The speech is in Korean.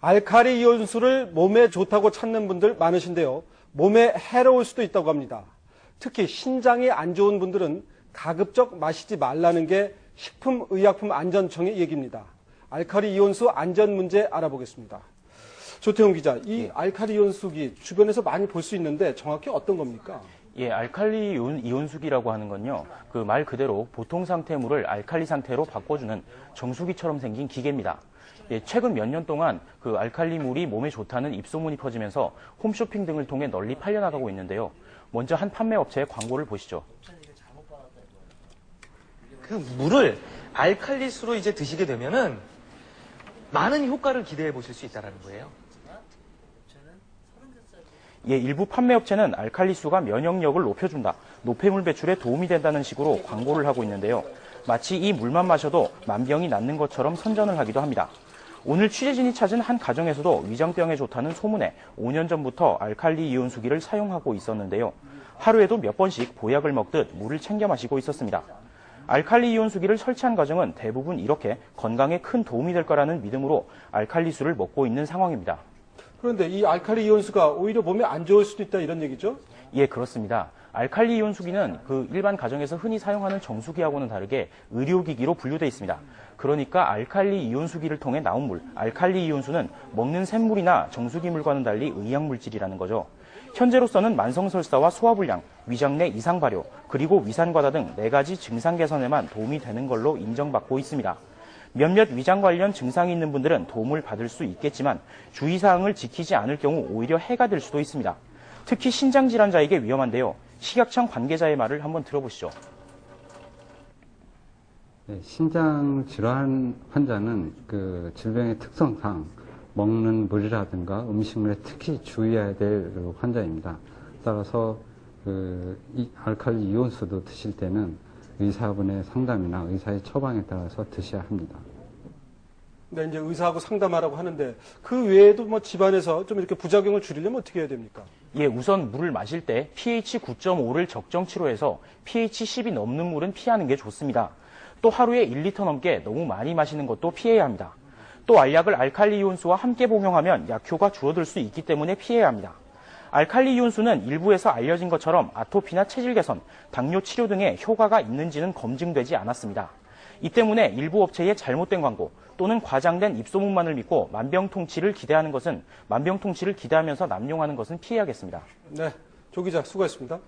알칼리 이온수를 몸에 좋다고 찾는 분들 많으신데요. 몸에 해로울 수도 있다고 합니다. 특히 신장이 안 좋은 분들은 가급적 마시지 말라는 게 식품의약품안전청의 얘기입니다. 알칼리 이온수 안전 문제 알아보겠습니다. 조태용 기자, 이 알칼리 이온수기 주변에서 많이 볼 수 있는데 정확히 어떤 겁니까? 예, 알칼리 이온, 이온 수기라고 하는 건요. 그 말 그대로 보통 상태물을 알칼리 상태로 바꿔주는 정수기처럼 생긴 기계입니다. 예, 최근 몇 년 동안 그 알칼리 물이 몸에 좋다는 입소문이 퍼지면서 홈쇼핑 등을 통해 널리 팔려나가고 있는데요. 먼저 한 판매 업체의 광고를 보시죠. 그 물을 알칼리수로 이제 드시게 되면은 많은 효과를 기대해 보실 수 있다는 거예요. 예, 일부 판매 업체는 알칼리수가 면역력을 높여준다, 노폐물 배출에 도움이 된다는 식으로 광고를 하고 있는데요. 마치 이 물만 마셔도 만병이 낫는 것처럼 선전을 하기도 합니다. 오늘 취재진이 찾은 한 가정에서도 위장병에 좋다는 소문에 5년 전부터 알칼리 이온 수기를 사용하고 있었는데요. 하루에도 몇 번씩 보약을 먹듯 물을 챙겨 마시고 있었습니다. 알칼리 이온 수기를 설치한 가정은 대부분 이렇게 건강에 큰 도움이 될 거라는 믿음으로 알칼리수를 먹고 있는 상황입니다. 그런데 이 알칼리 이온수가 오히려 몸에 안 좋을 수도 있다 이런 얘기죠? 예, 그렇습니다. 알칼리 이온 수기는 그 일반 가정에서 흔히 사용하는 정수기하고는 다르게 의료기기로 분류되어 있습니다. 그러니까 알칼리 이온 수기를 통해 나온 물, 알칼리 이온수는 먹는 샘물이나 정수기물과는 달리 의약물질이라는 거죠. 현재로서는 만성설사와 소화불량, 위장 내 이상 발효, 그리고 위산과다 등 네 가지 증상 개선에만 도움이 되는 걸로 인정받고 있습니다. 몇몇 위장 관련 증상이 있는 분들은 도움을 받을 수 있겠지만 주의사항을 지키지 않을 경우 오히려 해가 될 수도 있습니다. 특히 신장 질환자에게 위험한데요. 식약청 관계자의 말을 한번 들어보시죠. 네, 신장 질환 환자는 그 질병의 특성상 먹는 물이라든가 음식물에 특히 주의해야 될 환자입니다. 따라서 그 알칼리 이온수도 드실 때는 의사분의 상담이나 의사의 처방에 따라서 드셔야 합니다. 네, 이제 의사하고 상담하라고 하는데 그 외에도 뭐 집안에서 좀 이렇게 부작용을 줄이려면 어떻게 해야 됩니까? 예, 우선 물을 마실 때 pH 9.5를 적정치로 해서 pH 10이 넘는 물은 피하는 게 좋습니다. 또 하루에 1리터 넘게 너무 많이 마시는 것도 피해야 합니다. 또 알약을 알칼리 이온수와 함께 복용하면 약효가 줄어들 수 있기 때문에 피해야 합니다. 알칼리 이온수는 일부에서 알려진 것처럼 아토피나 체질 개선, 당뇨 치료 등의 효과가 있는지는 검증되지 않았습니다. 이 때문에 일부 업체의 잘못된 광고 또는 과장된 입소문만을 믿고 만병통치를 기대하는 것은 만병통치를 기대하면서 남용하는 것은 피해야겠습니다. 네, 조 기자 수고했습니다.